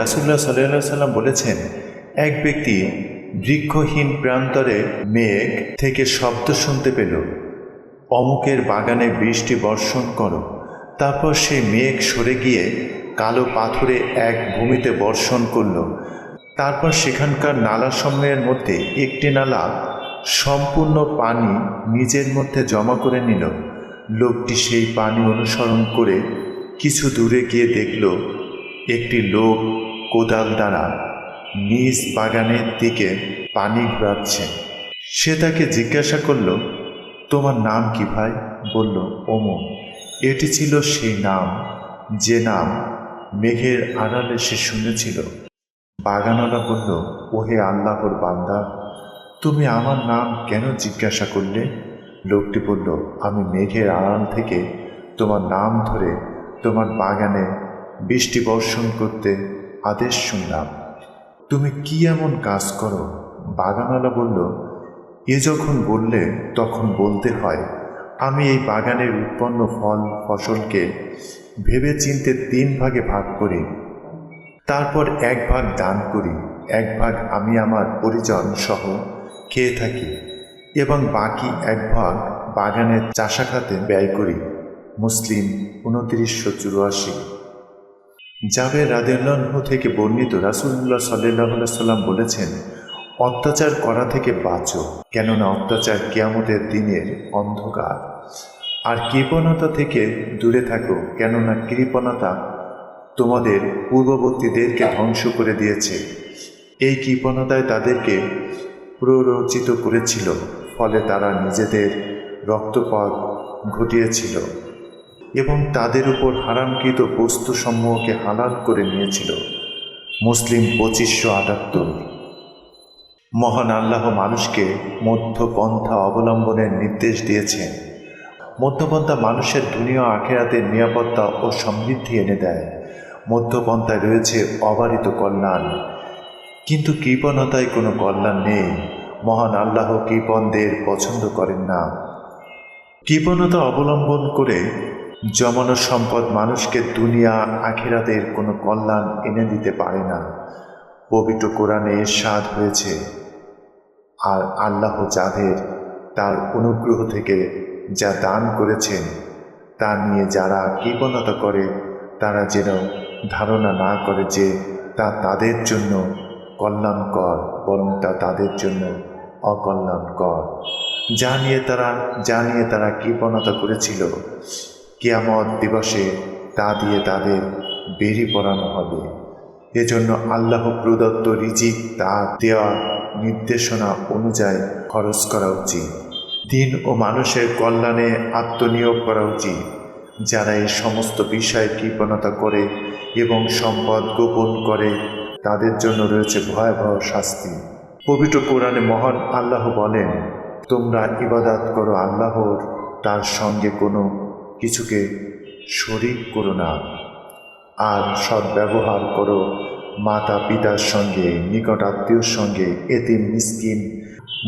রাসুল্লাহ সাল্লাহ সাল্লাম বলেছেন, এক ব্যক্তি বৃক্ষহীন প্রান্তরে মেঘ থেকে শব্দ শুনতে পেল। অমুকের বাগানে বৃষ্টি বর্ষণ করো। তারপর সে মেঘ সরে গিয়ে কালো পাথরে এক ভূমিতে বর্ষণ করল। তারপর সেখানকার নালা সময়ের মধ্যে একটি নালা সম্পূর্ণ পানি নিজের মধ্যে জমা করে নিল। লোকটি সেই পানি অনুসরণ করে কিছু দূরে গিয়ে দেখল, একটি লোক কোদাল দ্বারা নিজ বাগানের দিকে পানি ঘোরাচ্ছে। সে তাকে জিজ্ঞাসা করল, তোমার নাম কি ভাই? বলল ওমো এটি ছিল সেই নাম, যে নাম মেঘের আড়ালে সে শুনেছিল। বাগানওয়ালা বলল, ওহে আল্লাহর বান্দা, তুমি আমার নাম কেন জিজ্ঞাসা করলে? লোকটি বলল, আমি মেঘের আড়াল থেকে তোমার নাম ধরে তোমার বাগানে বৃষ্টি বর্ষণ করতে আদেশ শুনলাম। তুমি কি এমন কাজ করো? বাগানওয়ালা বলল, এ যখন বললে, তখন বলতে হয়, আমি এই বাগানের উৎপন্ন ফল, ফসলকে ভেবে চিনতে তিন ভাগে ভাগ করি। তারপর এক ভাগ দান করি, এক ভাগ আমি আমার পরিজন সহ খেয়ে থাকি এবং বাকি এক ভাগ বাগানের চাষাখাতে ব্যয় করি। মুসলিম, উনত্রিশশো চুরাশি। জাবের রাদেল্লাহ থেকে বর্ণিত রাসুল্লাহ সাল্লাহ সাল্লাম বলেছেন, অত্যাচার করা থেকে বাঁচো, কেননা অত্যাচার কিয়ামতের দিনের অন্ধকার। আর কৃপণতা থেকে দূরে থাকো, কেননা কৃপণতা তোমাদের পূর্ববর্তীদেরকে ধ্বংস করে দিয়েছে। এই কৃপণতায় তাদেরকে প্ররোচিত করেছিল, ফলে তারা নিজেদের রক্তপাত ঘটিয়েছিল। এবং তাদের উপর হারামকৃত বস্তুসমূহকে হালাল করে নিয়েছিল। মুসলিম পঁচিশশো আটাত্তর। মহান আল্লাহ মানুষকে মধ্যপন্থা অবলম্বনের নির্দেশ দিয়েছেন। মধ্যপন্থা মানুষের দুনিয়া আখেরাতের নিরাপত্তা ও সমৃদ্ধি এনে দেয়। মধ্যপন্থায় রয়েছে অবারিত কল্যাণ। কিন্তু কৃপণতায় কোনো কল্যাণ নেই। মহান আল্লাহ কৃপণদের পছন্দ করেন না। কৃপণতা অবলম্বন করে জমানো সম্পদ মানুষকে দুনিয়া, আখেরাতের কোনো কল্যাণ এনে দিতে পারে না। পবিত্র কোরআনে স্বাদ হয়েছে। আর আল্লাহ যাদের, তার অনুগ্রহ থেকে যা দান করেছেন, তা নিয়ে যারা কৃপণতা করে, তারা যেন ধারণা না করে যে তা তাদের জন্য কল্যাণকর, বরং তা তাদের জন্য অকল্যাণকর। যা নিয়ে তারা, যা নিয়ে তারা কৃপণতা করেছিল কিয়ামত দিবসে তা দিয়ে তাদের বেরি পড়ানো হবে। এজন্য আল্লাহ প্রদত্ত রিজিক তা দেওয়া নির্দেশনা অনুযায়ী খরচ করা উচিত। দিন ও মানুষের কল্যাণে আত্মনিয়োগ করা উচিত, যারা এই সমস্ত বিষয়ে কৃপণতা করে এবং সম্পদ গোপন করে, তাদের জন্য রয়েছে ভয়াবহ শাস্তি। পবিত্র কোরআনে মহান আল্লাহ বলেন, তোমরা ইবাদাত করো আল্লাহর, তার সঙ্গে কোনো কিছুকে শরিক করো না, আর সদ্ব্যবহার করো মাতা পিতার সঙ্গে, নিকট আত্মীয়র সঙ্গে, এতিম, মিসকিন,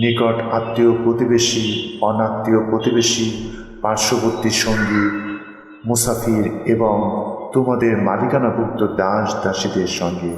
নিকট আত্মীয় প্রতিবেশী, অনাত্মীয় প্রতিবেশী, পার্শ্ববর্তী সঙ্গী, মুসাফির এবং তোমাদের মালিকানাভুক্ত দাস দাসীদের সঙ্গে।